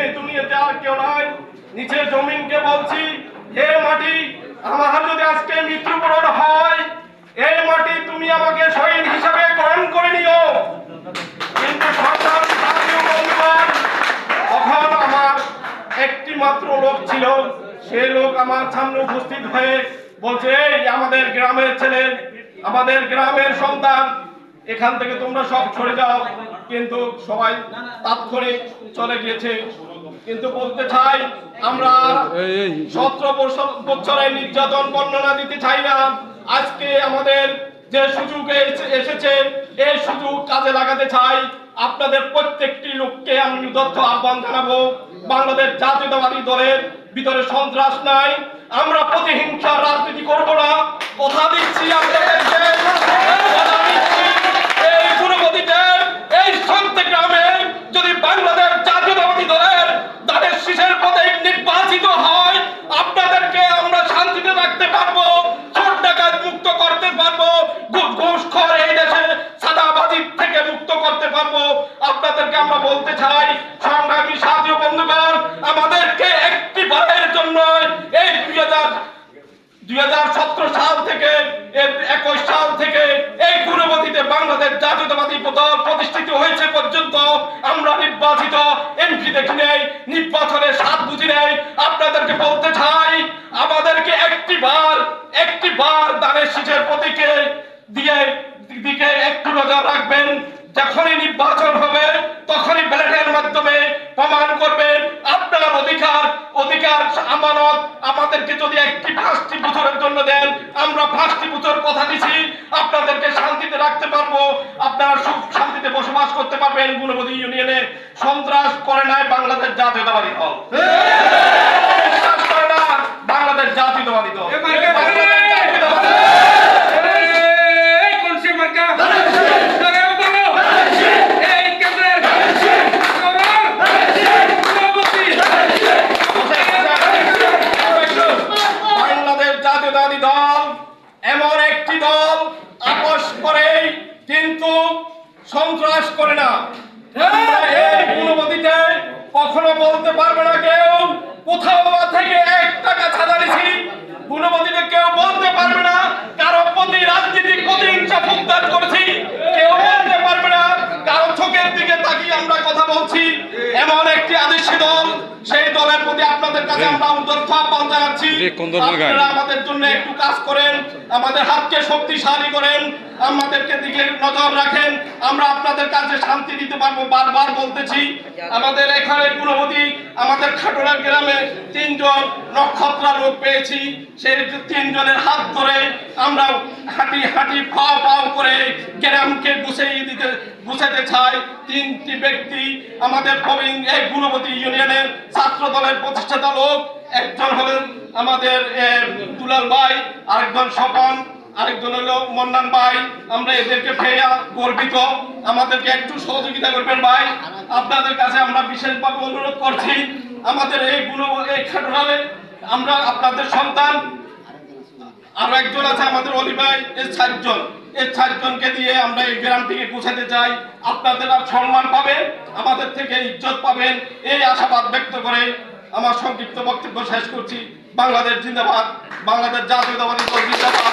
এই দুনিয়াতে আর কেউ নাই। নিচে জমিনকে বলছি, হে মাটি, আমার যদি আজকে মৃত্যুবরণ হয়, এই মাটি তুমি আমাকে শহীদ হিসাবে গ্রহণ করে নিও। কিন্তু তখন আমার একটি মাত্র লোক ছিল। সে লোক আমার সামনে উপস্থিত হয়ে বলছে আমাদের গ্রামের ছেলে, আমাদের গ্রামের সন্তান এখান থেকে তোমরা সব সরে যাও। কিন্তু সবাই তাৎক্ষণিক চলে গিয়েছে। কিন্তু বলতে চাই আমরা সতেরো বছরের নির্যাতন বর্ণনা দিতে চাই না। আজকে আমাদের যে সুযোগ এসেছে এই সুযোগ কাজে লাগাতে চাই। আপনাদের প্রত্যেকটি লোককে আমি উদত্ত আহ্বান জানাব। বাংলাদেশ জাতীয়তাবাদী দলের ভিতরে সন্ত্রাস নাই। আমরা প্রতিহিংসার রাজনীতি করব না। কথা দিচ্ছি আপনাদেরকে কথা দিচ্ছি, এই গুণগতিতে এই সন্তে গ্রামে যদি বাংলাদেশ জাতীয়তাবাদী দলের তাদের শীষের পদে নির্বাচিত হয় আপনাদেরকে আমরা শান্তিতে রাখতে পারব চোর ডাকাত মুক্ত করতে পারব ঘুষ ঘুষখোর এই দেশে সাদাবাজি থেকে মুক্ত করতে পারব আপনাদেরকে আমরা বলতে চাই সংগ্রামী সাথী ও বন্ধুগণ আমাদেরকে একটি বারের জন্য এই দুই হাজার দুই সাল থেকে একুশ সাল থেকে এই গুণগতিতে বাংলাদেশ জাতীয়তাবাদী দল প্রতিষ্ঠিত হয়েছে পর্যন্ত আমরা নির্বাচিত। এমপি দেখি নেই নির্বাচনের স্বাদ বুঝি নেই। আপনাদেরকে বলতে চাই, আমাদেরকে একটি বার একটি বার দানের শীষের প্রতীকে দিয়ে, দিকে একটু নজর রাখবেন। যখনই নির্বাচন হবে, তখনই ব্যালটের মাধ্যমে প্রমাণ অধিকার অধিকার আমানত আমাদেরকে যদি একটি পাঁচটি বছরের জন্য দেন, আমরা পাঁচটি বছর কথা দিছি, আপনাদেরকে শান্তিতে রাখতে পারব, আপনারা সুখ শান্তিতে বসবাস করতে পারবেন গুণবতী ইউনিয়নে। সন্ত্রাস করে নাই বাংলাদেশ জাতীয়তাবাদী দল বিশ্বাস করে না বাংলাদেশ জাতীয়তাবাদী দল বাংলাদেশ জাতীয়তাবাদী দল। এই কোনসি মার্কা ধরেও বলো এই কেন্দ্রের খবর সভাপতি বাংলাদেশ জাতীয়তাবাদী দল এমন একটি দল আপোষ করে কিন্তু সন্ত্রাস করে না। কখনো বলতে পারবে না কেউ, কোথাও থেকে এক টাকা ছাড়া নিছি। গুণবতীতে কেউ প্রতি আপনাদের কাছে আমরা উদ্যর্থ আহ্বান জানাচ্ছি লাগায়? আপনারা আমাদের জন্য একটু কাজ করেন আমাদের হাতকে শক্তিশালী করেন আমাদেরকে দিকে নজর রাখেন আমরা আপনাদের কাছে শান্তি দিতে পারব বারবার বলতেছি আমাদের এখানে গুণবতী আমাদের খাটোলার গ্রামে তিনজন নক্ষত্রা রোগ পেয়েছি সেই তিনজনের হাত ধরে আমরা হাঁটি হাঁটি পাও পাও করে গ্রামকে গুছিয়ে দিতে, গুছাতে চাই। তিনটি ব্যক্তি আমাদের প্রবীণ এই গুণবতী ইউনিয়নের ছাত্র দলের প্রতিষ্ঠাতা লোক। একজন হলেন আমাদের দুলাল ভাই, আরেকজন স্বপন, আরেকজন হলো মন্নান ভাই। আমরা এদেরকে পেয়ে গর্বিত। আমাদেরকে একটু সহযোগিতা করবেন ভাই। আপনাদের কাছে আমরা বিশেষভাবে অনুরোধ করছি, আমাদের এই গুণ, এই খাটুরালে আমরা আপনাদের সন্তান। আরও একজন আছে আমাদের অলি ভাই এই চারজন। এই চারজনকে দিয়ে আমরা এই গ্রামটিকে গুছাতে চাই। আপনাদের আর সম্মান পাবেন, আমাদের থেকে ইজ্জত পাবেন। এই আশাবাদ ব্যক্ত করে আমার সংক্ষিপ্ত বক্তব্য শেষ করছি। বাংলাদেশ জিন্দাবাদ, বাংলাদেশ জাতীয়তাবাদী জিন্দাবাদ।